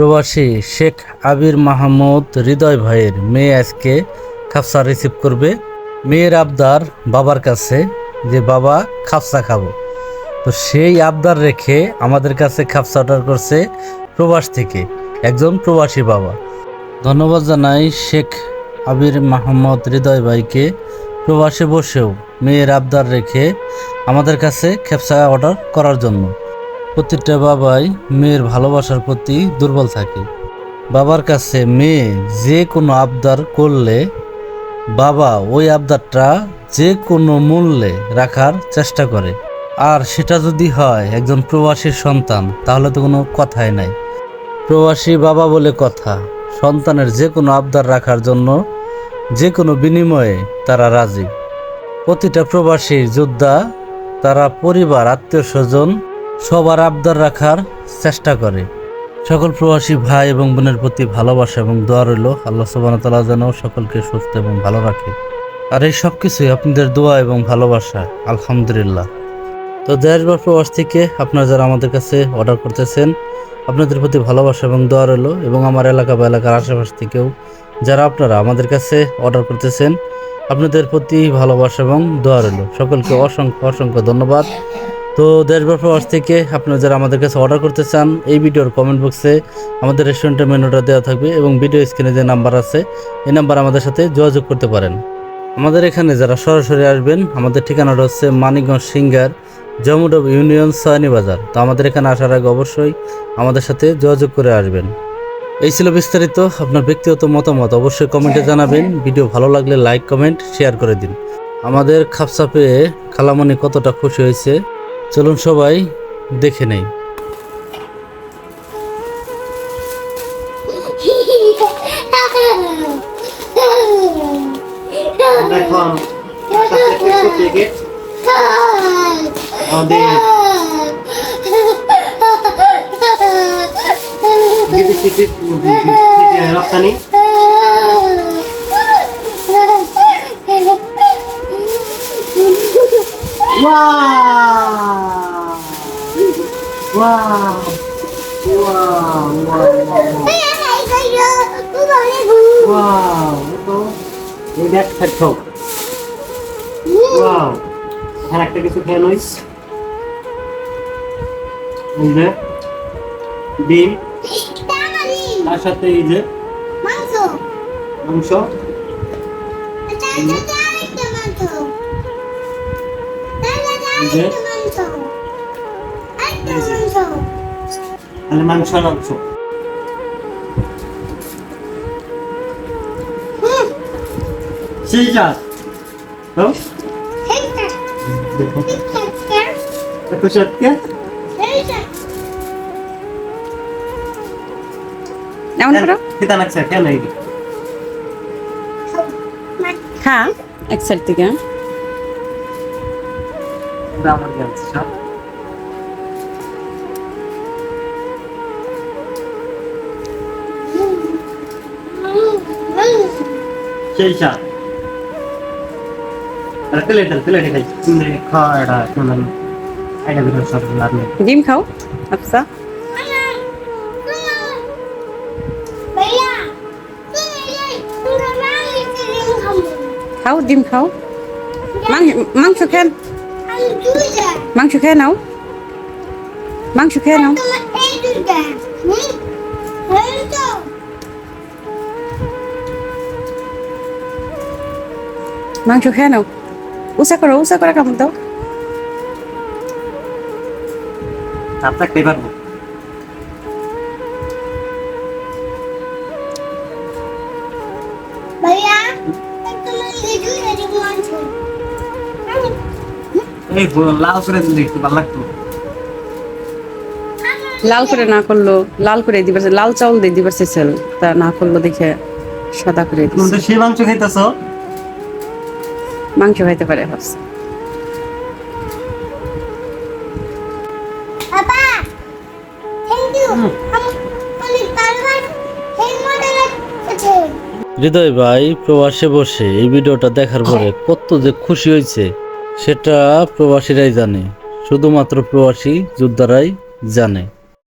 প্রবাসী শেখ আবির মাহমুদ হৃদয় ভাইয়ের মেয়ে আজকে খাপসা রিসিভ করবে। মেয়ের আবদার বাবার কাছে যে, বাবা, খাপসা খাব। তো সেই আবদার রেখে আমাদের কাছে খাপসা অর্ডার করছে প্রবাস থেকে একজন প্রবাসী বাবা। ধন্যবাদ জানাই শেখ আবির মাহমদ হৃদয় ভাইকে। প্রবাসে বসেও মেয়ের আবদার রেখে আমাদের কাছে খেপসা অর্ডার করার জন্য। প্রতিটা বাবাই মেয়ের ভালোবাসার প্রতি দুর্বল থাকে। বাবার কাছে মেয়ে যে কোনো আবদার করলে বাবা ওই আবদারটা যে কোনো মূল্যে রাখার চেষ্টা করে। আর সেটা যদি হয় একজন প্রবাসীর সন্তান, তাহলে তো কোনো কথাই নাই। প্রবাসী বাবা বলে কথা, সন্তানের যে কোনো আবদার রাখার জন্য যে কোনো বিনিময়ে তারা রাজি। প্রতিটা প্রবাসী যোদ্ধা, তারা পরিবার, আত্মীয় স্বজন সবার আবদার রাখার চেষ্টা করে। সকল প্রবাসী ভাই এবং বোনের প্রতি ভালোবাসা এবং দোয়া রইল। আল্লাহ সুবাহ তালা যেন সকলকে সুস্থ এবং ভালো রাখে। আর এই সব কিছুই আপনাদের দোয়া এবং ভালোবাসা, আলহামদুলিল্লাহ। তো দেশ বা প্রবাস থেকে আপনারা যারা আমাদের কাছে অর্ডার করতেছেন, আপনাদের প্রতি ভালোবাসা এবং দোয়া রইল এবং আমার এলাকা বা এলাকার আশেপাশ থেকেও যারা আপনারা আমাদের কাছে অর্ডার করতেছেন, আপনাদের প্রতি ভালোবাসা এবং দোয়া রইল। সকলকে অসংখ্য অসংখ্য ধন্যবাদ। তো দেশ বা প্রবাস থেকে আপনারা যারা আমাদের কাছে অর্ডার করতে চান, এই ভিডিওর কমেন্ট বক্সে আমাদের রেস্টুরেন্টের মেনুটা দেওয়া থাকবে এবং ভিডিও স্ক্রিনে যে নাম্বার আছে, এই নাম্বার আমাদের সাথে যোগাযোগ করতে পারেন। আমাদের এখানে যারা সরাসরি আসবেন, আমাদের ঠিকানাটা হচ্ছে মানিকগঞ্জ সিঙ্গার জমুডব ইউনিয়ন, সয়ানি বাজার। তো আমাদের এখানে আসার আগে অবশ্যই আমাদের সাথে যোগাযোগ করে আসবেন। এই ছিল বিস্তারিত আপনার ব্যক্তিগত মতামত, অবশ্যই কমেন্টে জানাবেন। ভিডিও ভালো লাগলে লাইক কমেন্ট শেয়ার করে দিন। আমাদের খাপসা পেয়ে খালামণি কতটা খুশি হয়েছে চলুন সবাই দেখে নেই এখন আমাদের বিদেশি থেকে রপ্তানি Wow! এই দেখ খাচ্ছ ওয়াও আর একটা কিছু খেয়ে নইস এই ডিম তার সাথে এই যে মাংস তাহলে মাংস মাংস যা তো দেখো এত সত্যি এমন করো? খেতে লাগছে কেন এই খা। এক সাইড থেকে। সেই আর প্লেট প্লেট খাই খাওয়া এটা শুনলাম এটা ভিতরে সব লাভ নেই ডিম খাও আচ্ছা খাও ডিম খাও মাংস মাংস খেয়ে মাংস খেয়ে নাও মাংস খেয়ে নাও মাংস খেয়ে নাও। উষা করো উষা করে কেমন দাও। লাল করে না করল লাল করে দিবার লাল চাউল দিয়ে দিবার তা না করল দেখে সাদা করে তোমাদের মাংস খাইতেছো? মাংস খাইতে পারে হৃদয় ভাই প্রবাসে বসে এই ভিডিওটা দেখার পরে হ্যাঁ। কত যে খুশি হয়েছে সেটা প্রবাসীরাই জানে। শুধুমাত্র প্রবাসী যোদ্ধারাই জানে।